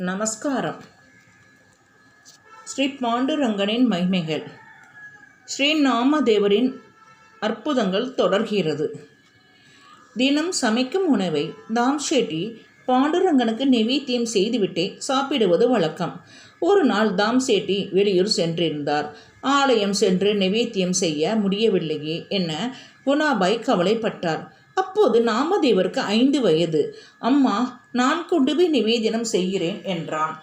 நமஸ்காரம். ஸ்ரீ பாண்டுரங்கனின் மகிமைகள். ஸ்ரீ நாமதேவரின் அற்புதங்கள் தொடர்கிறது. தினம் சமைக்கும் உணவை தாம் ஷெட்டி பாண்டுரங்கனுக்கு நெவேத்தியம் செய்துவிட்டே சாப்பிடுவது வழக்கம். ஒரு நாள் தாம் சேட்டி வெளியூர் சென்றிருந்தார். ஆலயம் சென்று நெவேத்தியம் செய்ய முடியவில்லையே என குணாபாய் கவலைப்பட்டார். அப்போது நாமதேவருக்கு ஐந்து வயது. அம்மா நான் கொண்டு போய் நிவேதனம் செய்கிறேன் என்றான்.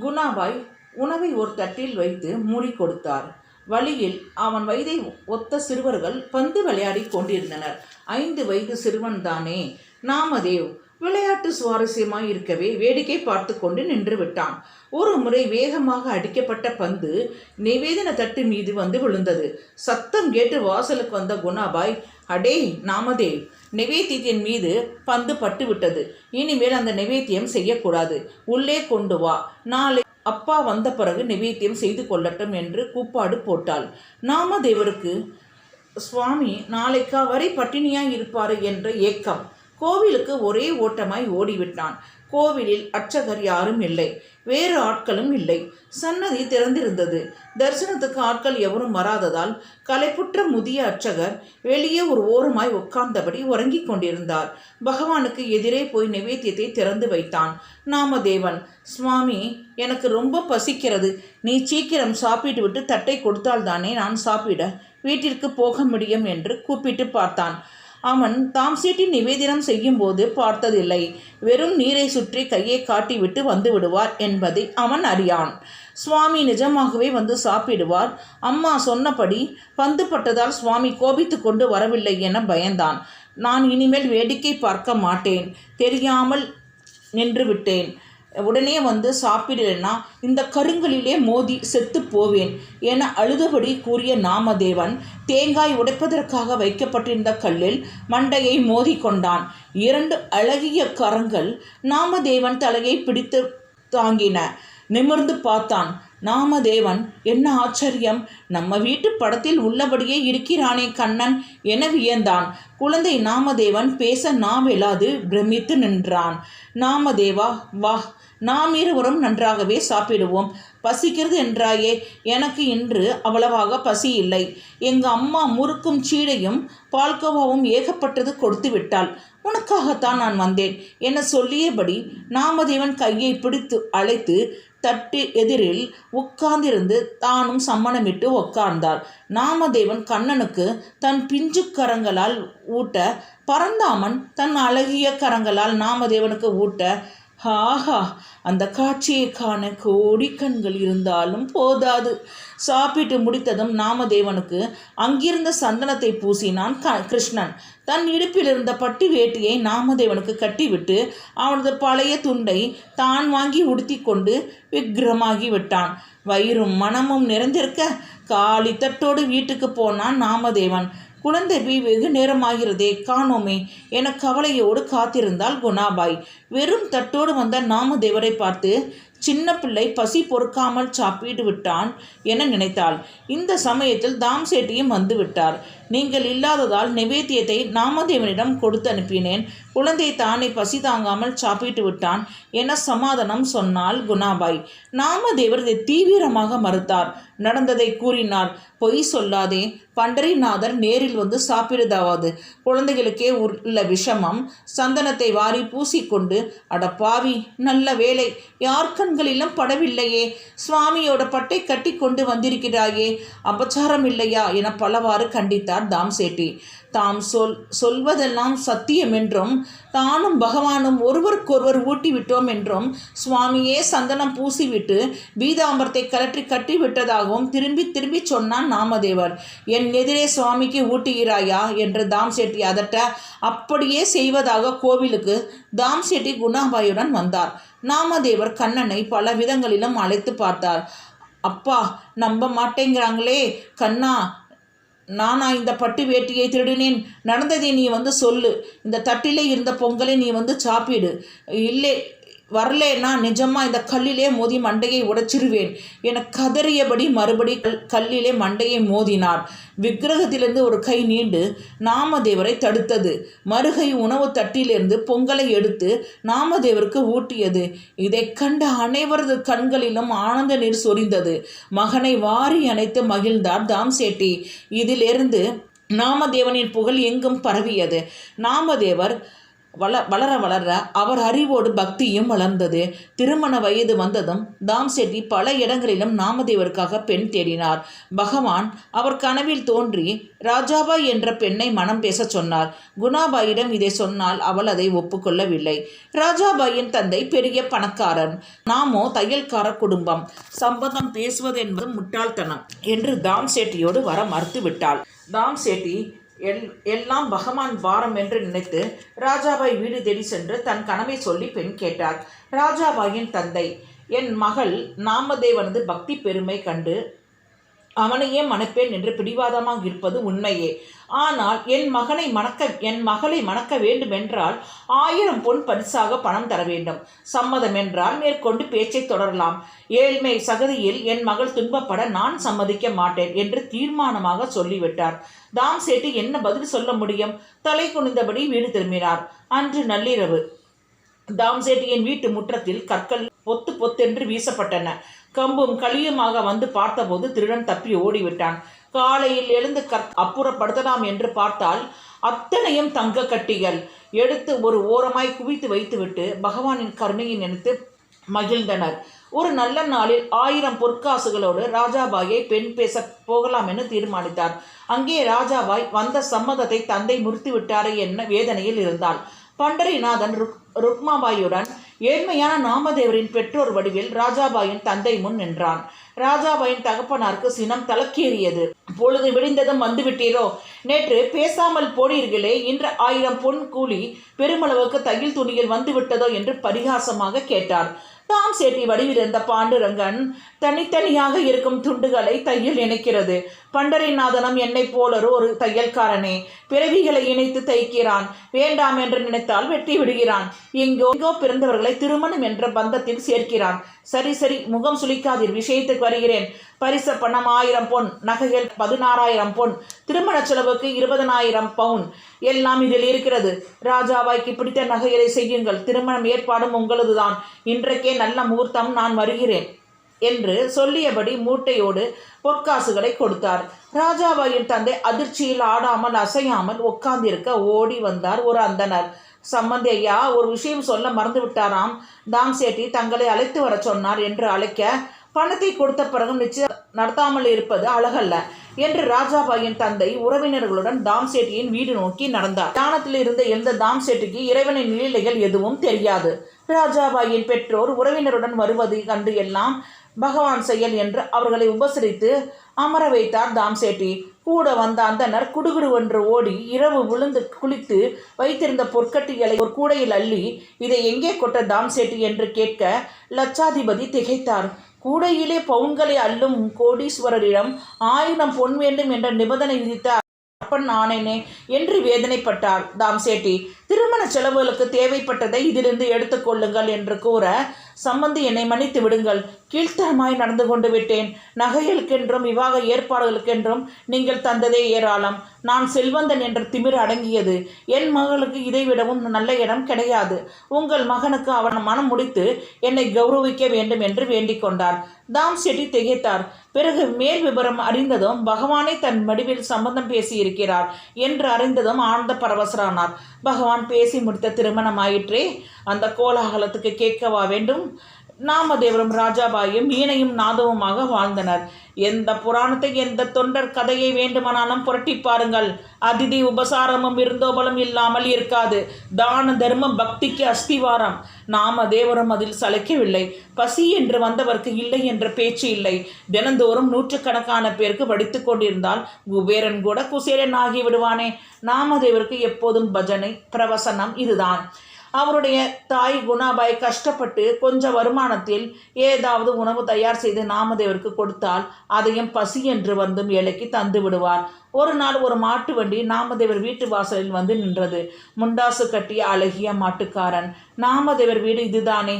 குணாபாய் உணவை ஒரு தட்டில் வைத்து மூடி கொடுத்தார். வழியில் அவன் வயதை ஒத்த சிறுவர்கள் பந்து விளையாடி கொண்டிருந்தனர். ஐந்து வயது சிறுவன்தானே? நாமதேவ் விளையாட்டு சுவாரஸ்யமாய் இருக்கவே வேடிக்கை பார்த்து கொண்டு நின்று விட்டான் ஒரு முறை வேகமாக அடிக்கப்பட்ட பந்து நிவேதன தட்டு மீது வந்து விழுந்தது. சத்தம் கேட்டு வாசலுக்கு வந்த குணாபாய் அடே நாமதேவ் நிவேத்தியத்தின் மீது பந்து பட்டு விட்டது இனிமேல் அந்த நிவேத்தியம் செய்யக்கூடாது. உள்ளே கொண்டு வா. நாளை அப்பா வந்த பிறகு நிவேத்தியம் செய்து கொள்ளட்டும் என்று கூப்பாடு போட்டாள். நாமதேவருக்கு சுவாமி நாளைக்கா வரை பட்டினியாய் இருப்பார் என்ற ஏக்கம். கோவிலுக்கு ஒரே ஓட்டமாய் ஓடிவிட்டான். கோவிலில் அர்ச்சகர் யாரும் இல்லை. வேறு ஆட்களும் இல்லை. சன்னதி திறந்திருந்தது. தரிசனத்துக்கு ஆட்கள் எவரும் வராததால் களைப்புற்ற முதிய அர்ச்சகர் வெளியே ஒரு ஓரமாய் உட்கார்ந்தபடி உறங்கிக் கொண்டிருந்தார். பகவானுக்கு எதிரே போய் நிவேத்தியத்தை திறந்து வைத்தான். நாமதேவன் சுவாமி எனக்கு ரொம்ப பசிக்கிறது. நீ சீக்கிரம் சாப்பிட்டு விட்டு தட்டை கொடுத்தால்தானே நான் சாப்பிட வீட்டிற்கு போக முடியும் என்று கூப்பிட்டு பார்த்தான். அவன் தாம் சீட்டில் நிவேதனம் செய்யும்போது பார்த்ததில்லை. வெறும் நீரை சுற்றி கையை காட்டிவிட்டு வந்து விடுவார் என்பதை அவன் அறியான். சுவாமி நிஜமாகவே வந்து சாப்பிடுவார். அம்மா சொன்னபடி பந்து பட்டதால் சுவாமி கோபித்து கொண்டு வரவில்லை என பயந்தான். நான் இனிமேல் வேடிக்கை பார்க்க மாட்டேன். தெரியாமல் நின்று விட்டேன். உடனே வந்து சாப்பிடலைன்னா இந்த கருங்களிலே மோதி செத்து போவேன் என அழுதபடி கூறிய நாமதேவன் தேங்காய் உடைப்பதற்காக வைக்கப்பட்டிருந்த கல்லில் மண்டையை மோதி கொண்டான். இரண்டு அழகிய கரங்கள் நாமதேவன் தலையை பிடித்து தாங்கின. நிமிர்ந்து பார்த்தான். நாமதேவன் என்ன ஆச்சரியம்? நம்ம வீட்டு படத்தில் உள்ளபடியே இருக்கிறானே கண்ணன் என வியந்தான். குழந்தை நாமதேவன் பேச நாவெலாது பிரமித்து நின்றான். நாமதேவா வா நாம் இருவரும் நன்றாகவே சாப்பிடுவோம். பசிக்கிறது என்றாயே? எனக்கு இன்று அவ்வளவாக பசி இல்லை. எங்கள் அம்மா முறுக்கும் சீடையும் பால்கோவாவும் ஏகப்பட்டது கொடுத்து விட்டாள். உனக்காகத்தான் நான் வந்தேன். என சொல்லியபடி நாமதேவன் கையை பிடித்து அழைத்து தட்டு எதிரில் உட்கார்ந்திருந்து தானும் சம்மணமிட்டு உட்கார்ந்தார் நாமதேவன் கண்ணனுக்கு தன் பிஞ்சு கரங்களால் ஊட்ட பரந்தாமன் தன் அழகிய கரங்களால் நாமதேவனுக்கு ஊட்ட ஆஹா அந்த காட்சியை காண கோடி கண்கள் இருந்தாலும் போதாது. சாப்பிட்டு முடித்ததும் நாமதேவனுக்கு அங்கிருந்த சந்தனத்தை பூசினான் க கிருஷ்ணன். தன் இடுப்பில் இருந்த பட்டி வேட்டியை நாமதேவனுக்கு கட்டிவிட்டு அவனது பழைய துண்டை தான் வாங்கி உடுத்தி கொண்டு விக்கிரமாகி விட்டான். வயிறும் மனமும் நிறைந்திருக்க காலி தட்டோடு வீட்டுக்கு போனான் நாமதேவன். குழந்தை போய் வெகு நேரமாகிறதே காணோமே என கவலையோடு காத்திருந்தாள் குணாபாய். வெறும் தட்டோடு வந்த நாமதேவரை பார்த்து சின்ன பிள்ளை பசி பொறுக்காமல் சாப்பிட்டு விட்டான் என நினைத்தாள். இந்த சமயத்தில் தாம் சேட்டியும் வந்து விட்டார். நீங்கள் இல்லாததால் நிவேத்தியத்தை நாமதேவனிடம் கொடுத்து அனுப்பினேன். குழந்தை தானே பசி தாங்காமல் சாப்பிட்டு விட்டான் என சமாதானம் சொன்னாள் குணாபாய். நாமதேவர் இதை தீவிரமாக மறுத்தார். நடந்ததை கூறினார். பொய் சொல்லாதே. பண்டரிநாதர் நேரில் வந்து சாப்பிடுதாவது குழந்தைகளுக்கே உள்ள விஷமம் சந்தனத்தை வாரி பூசிக்கொண்டு அட பாவி நல்ல வேலை யார் கண்களிலும் படவில்லையே. சுவாமியோட பட்டை கட்டி கொண்டு வந்திருக்கிறாயே. அபச்சாரம் இல்லையா? என பலவாறு கண்டித்தார் தாம்சேட்டி. தாம் சொல் சொல்வதெல்லாம் சத்தியம் என்றும் தானும் பகவானும் ஒருவருக்கொருவர் ஊட்டிவிட்டோம் என்றும் சுவாமியே சந்தனம் பூசிவிட்டு பீதாம்பரத்தை கலற்றி கட்டி விட்டதாகவும் திரும்பி திரும்பி சொன்னான் நாமதேவர். என் எதிரே சுவாமிக்கு ஊட்டுகிறாயா? என்று தாம் செட்டி அதட்ட அப்படியே செய்வதாக கோவிலுக்கு தாம் செட்டி குணாபாயுடன் வந்தார். நாமதேவர் கண்ணனை பல விதங்களிலும் அழைத்து பார்த்தார். அப்பா நம்ப மாட்டேங்கிறாங்களே கண்ணா நானா இந்த பட்டு வேட்டியை திருடினேன். நடந்ததை நீ வந்து சொல்லு. இந்த தட்டிலே இருந்த பொங்கலை நீ வந்து சாப்பிடு. இல்லை வரலேன்னா நிஜமா இந்த கல்லிலே மோதி மண்டையை உடைச்சிருவேன். என கதறியபடி மறுபடி கல் கல்லிலே மண்டையை மோதினார். விக்கிரகத்திலிருந்து ஒரு கை நீண்டு நாமதேவரை தடுத்தது. மறுகை உணவு தட்டிலிருந்து பொங்கலை எடுத்து நாமதேவருக்கு ஊட்டியது. இதைக் கண்ட அனைவரது கண்களிலும் ஆனந்த நீர் சொரிந்தது. மகனை வாரி அணைத்து மகிழ்ந்தார் தாம்சேட்டி. இதிலிருந்து நாமதேவனின் புகழ் எங்கும் பரவியது. நாமதேவர் வள வளர வளர அவர் அறிவோடு பக்தியும் வளர்ந்தது. திருமண வயது வந்ததும் தாம் செட்டி பல இடங்களிலும் நாமதேவருக்காக பெண் தேடினார். பகவான் அவர் கனவில் தோன்றி ராஜாபாய் என்ற பெண்ணை மனம் பேச சொன்னார். குணாபாயிடம் இதை சொன்னால் அவள் அதை ஒப்புக்கொள்ளவில்லை. ராஜாபாயின் தந்தை பெரிய பணக்காரன். நாமோ தையல்கார குடும்பம். சம்பந்தம் பேசுவது என்பது முட்டாள்தனம் என்று தாம் சேட்டியோடு வர மறுத்து விட்டாள் தாம் சேட்டி எல் எல்லாம் பகவான் வாரம் என்று நினைத்து ராஜாபாய் வீடு தேடி சென்று தன் கனவை சொல்லி பெண் கேட்டார். ராஜாபாயின் தந்தை என் மகள் நாமதேவனது பக்தி பெருமை கண்டு அவனையே மணப்பேன் என்று பிடிவாதமாக இருப்பது உண்மையே. ஆனால் என் மகனை மணக்க என் மகளை மணக்க வேண்டுமென்றால் ஆயிரம் பொன் பரிசாக பணம் தர வேண்டும். சம்மதம் என்றால் மேற்கொண்டு பேச்சை தொடரலாம். ஏழ்மை சகதியில் என் மகள் துன்பப்பட நான் சம்மதிக்க மாட்டேன் என்று தீர்மானமாக சொல்லிவிட்டார். தாம் சேட்டு என்ன பதில் சொல்ல முடியும்? தலை குனிந்தபடி வீடு திரும்பினார். அன்று நள்ளிரவு. தாம்சேட்டியின் வீட்டு முற்றத்தில் கற்கள் பொத்து பொத்தென்று வீசப்பட்டன. கம்பும் களியுமாக வந்து பார்த்தபோது திருடன் தப்பி ஓடிவிட்டான். காலையில் எழுந்து கற் அப்புறப்படுத்தலாம் என்று பார்த்தால் அத்தனையும் தங்க கட்டிகள். எடுத்து ஒரு ஓரமாய் குவித்து வைத்துவிட்டு பகவானின் கருணையை நினைத்து மகிழ்ந்தனர். ஒரு நல்ல நாளில் ஆயிரம் பொற்காசுகளோடு ராஜாபாயை பெண் பேச போகலாம் என தீர்மானித்தார். அங்கே ராஜாபாய் வந்த சம்மதத்தை தந்தை முறித்து விட்டாரே என்ன வேதனையில் இருந்தாள். பண்டரிநாதன் ருக் ருக்மாபாயுடன் ஏழ்மையான நாமதேவரின் பெற்றோர் வடிவில் ராஜாபாயின் தந்தை முன் நின்றான். ராஜாபாயின் தகப்பனாருக்கு சினம் தலக்கேறியது. பொழுது விடிந்ததும் வந்துவிட்டீரோ? நேற்று பேசாமல் போனீர்களே இன்று ஆயிரம் பொன் கூலி பெருமளவுக்கு தையல் துணியில் வந்துவிட்டதோ என்று பரிகாசமாக கேட்டார். தாம் சேட்டி வடிவிலிருந்த பாண்டுரங்கன் தனித்தனியாக இருக்கும் துண்டுகளை தையல் இணைக்கிறது. பண்டரிநாதனம் என்னைப் போலொரு ஒரு தையல்காரனே. பிறவிகளை இணைத்து தைக்கிறான். வேண்டாம் என்று நினைத்தால் வெட்டி விடுகிறான். எங்கோ எங்கோ பிறந்தவர்களை திருமணம் என்ற பந்தத்தில் சேர்க்கிறான். சரி சரி முகம் சுளிக்காதீர். விஷயத்துக்கு வருகிறேன். பரிச பணம் ஆயிரம் பொன் நகைகள் பதினாறாயிரம் பொன் திருமண செலவுக்கு இருபதனாயிரம் பவுன். எல்லாம் இதில் இருக்கிறது. ராஜாவாய்க்கு பிடித்த நகைகளை செய்யுங்கள். திருமணம் ஏற்பாடும் உங்களதுதான். இன்றைக்கே நல்ல முகூர்த்தம் நான் வருகிறேன் என்று சொல்லியபடி மூட்டையோடு பொற்காசுகளை கொடுத்தார். ராஜாபாயின் தந்தை அதிர்ச்சியில் ஆடாமல் அசையாமல் உட்கார்ந்திருக்க ஓடி வந்தார் ஒரு அந்தனர் சம்பந்தி ஐயா ஒரு விஷயம் சொல்ல மறந்து விட்டாராம் தாம் சேட்டி தங்களை அழைத்து வர சொன்னார் என்று அழைக்க பணத்தை கொடுத்த பிறகும் நிச்சயம் நடத்தாமல் இருப்பது அழகல்ல என்று ராஜாபாயின் தந்தை உறவினர்களுடன் தாம் சேட்டியின் வீடு நோக்கி நடந்தார். தியானத்தில் இருந்த எழுந்த தாம் சேட்டிக்கு இறைவனின் நிலைகள் எதுவும் தெரியாது. ராஜாபாயின் பெற்றோர் உறவினருடன் வருவது கண்டு எல்லாம் பகவான் செயல் என்று அவர்களை உபசரித்து அமர வைத்தார் தாம்சேட்டி. கூட வந்த அந்தனர் குடுகுடு ஒன்று ஓடி இரவு விழுந்து குளித்து வைத்திருந்த பொற்கட்டிகளை ஒரு கூடையில் அள்ளி இதை எங்கே கொட்ட தாம்சேட்டி? என்று கேட்க லட்சாதிபதி திகைத்தார். கூடையிலே பவுன்களை அள்ளும் கோடீஸ்வரரிடம் ஆயிரம் பொன் வேண்டும் என்ற நிபந்தனை விதித்த அப்பன் ஆனேனே என்று வேதனைப்பட்டார் தாம்சேட்டி திருமண செலவுகளுக்கு தேவைப்பட்டதை இதிலிருந்து எடுத்துக்கொள்ளுங்கள் என்று கூற சம்பந்தி என்னை மன்னித்து விடுங்கள். கீழ்த்தரமாய் நடந்து கொண்டு விட்டேன். நகைகளுக்கென்றும் விவாக ஏற்பாடுகளுக்கென்றும் நீங்கள் தந்ததே ஏராளம். நான் செல்வந்தன் என்ற திமிர் அடங்கியது. என் மகளுக்கு இதைவிடவும் நல்ல இடம் கிடையாது. உங்கள் மகனுக்கு அவன் மனம் முடித்து என்னை கௌரவிக்க வேண்டும் என்று வேண்டிக் கொண்டார். தாம் செட்டி திகைத்தார். பிறகு மேல் விவரம் அறிந்ததும் பகவானை தன் மடிவில் சம்பந்தம் பேசியிருக்கிறார் என்று அறிந்ததும் ஆனந்த பரவசரானார். பகவான் பேசி முடித்த திருமணமாயிற்றே? அந்த கோலாகலத்துக்கு கேட்கவா வேண்டும்? நாமதேவரும் ராஜாபாயும் வீணையும் நாதவுமாக வாழ்ந்தனர். எந்த புராணத்தை எந்த தொண்டர் கதையை வேண்டுமானாலும் புரட்டி பாருங்கள். அதிதி உபசாரமும் இருந்தோபலம் இல்லாமல் இருக்காது. தான தர்மம் பக்திக்கு அஸ்திவாரம். நாம தேவரும் அதில் சளைக்கவில்லை. பசி என்று வந்தவர்க்கு இல்லை என்ற பேச்சு இல்லை. தினந்தோறும் நூற்றுக்கணக்கான பேருக்கு வடித்து கொண்டிருந்தால் குபேரன் கூட குசேரன் ஆகி விடுவானே. நாமதேவருக்கு எப்போதும் பஜனை பிரவசனம் இதுதான். அவருடைய தாய் குணாபாய் கஷ்டப்பட்டு கொஞ்சம் வருமானத்தில் ஏதாவது உணவு தயார் செய்து நாமதேவருக்கு கொடுத்தால் அதையும் பசி என்று வந்தும் ஏழைக்கு தந்து விடுவார். ஒரு நாள் ஒரு மாட்டு வண்டி நாமதேவர் வீட்டு வாசலில் வந்து நின்றது. முண்டாசு கட்டிய அழகிய மாட்டுக்காரன் நாமதேவர் வீடு இதுதானே?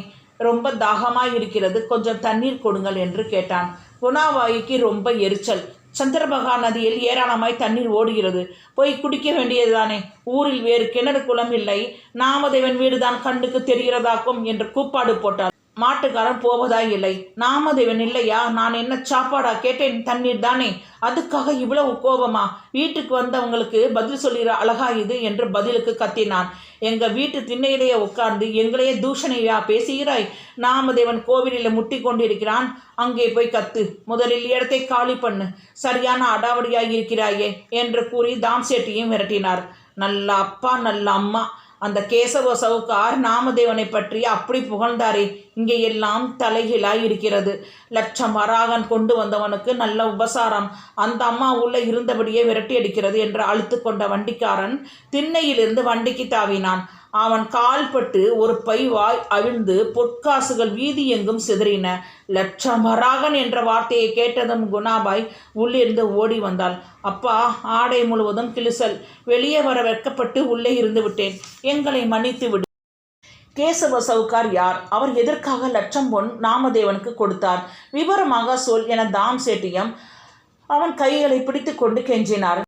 ரொம்ப தாகமாய் இருக்கிறது. கொஞ்சம் தண்ணீர் கொடுங்கள் என்று கேட்டான். குணாவாய்க்கு ரொம்ப எரிச்சல். சந்திரபகா நதியில் ஏராளமாய் தண்ணீர் ஓடுகிறது. போய் குடிக்க வேண்டியதுதானே? ஊரில் வேறு கிணறு குளம் இல்லை. நாமதேவன் வீடுதான் கண்ணுக்கு தெரிகிறதாக்கும் என்று கூப்பாடு போட்டார். மாட்டுக்காரன் போவதா இல்லை. நாமதேவன் இல்லையா? நான் என்ன சாப்பாடா கேட்டேன்? தண்ணீர் தானே. அதுக்காக இவ்வளவு கோபமா? வீட்டுக்கு வந்தவங்களுக்கு பதில் சொல்லிற அழகா இது என்று பதிலுக்கு கத்தினான். எங்க வீட்டு திண்ணையிலேயே உட்கார்ந்து எங்களையே தூஷணையா பேசுகிறாய்? நாமதேவன் கோவிலில் முட்டி கொண்டிருக்கிறான். அங்கே போய் கத்து. முதலில் இடத்தை காலி பண்ணு. சரியான அடாவடியாய் இருக்கிறாயே என்று கூறி தாம்சேட்டியும் விரட்டினார் நல்ல அப்பா நல்ல அம்மா. அந்த கேசவ சவுக்கார் நாமதேவனை பற்றி அப்படி புகழ்ந்தாரே இங்கே எல்லாம் தலைகீழாய் இருக்கிறது. லட்சம் வராகன் கொண்டு வந்தவனுக்கு நல்ல உபசாரம். அந்த அம்மா உள்ள இருந்தபடியே விரட்டி அடிக்கிறது என்று அழுத்து கொண்ட வண்டிக்காரன் திண்ணையிலிருந்து வண்டிக்கு தாவினான். அவன் கால்பட்டு ஒரு பைவாய் அவிழ்ந்து பொற்காசுகள் வீதி எங்கும் சிதறின. லட்சமராகன் என்ற வார்த்தையை கேட்டதும் குணாபாய் உள்ளிருந்து ஓடி வந்தாள். அப்பா ஆடை முழுவதும் கிழிசல். வெளியே வர வெட்கப்பட்டு உள்ளே இருந்து விட்டேன். எங்களை மன்னித்து விடு. கேசவ சவுக்கார் யார்? அவர் எதற்காக லட்சம் பொன் நாமதேவனுக்கு கொடுத்தார்? விவரமாக சொல் என தாம் சேட்டியம் அவன் கைகளை பிடித்து கொண்டு கெஞ்சினார்.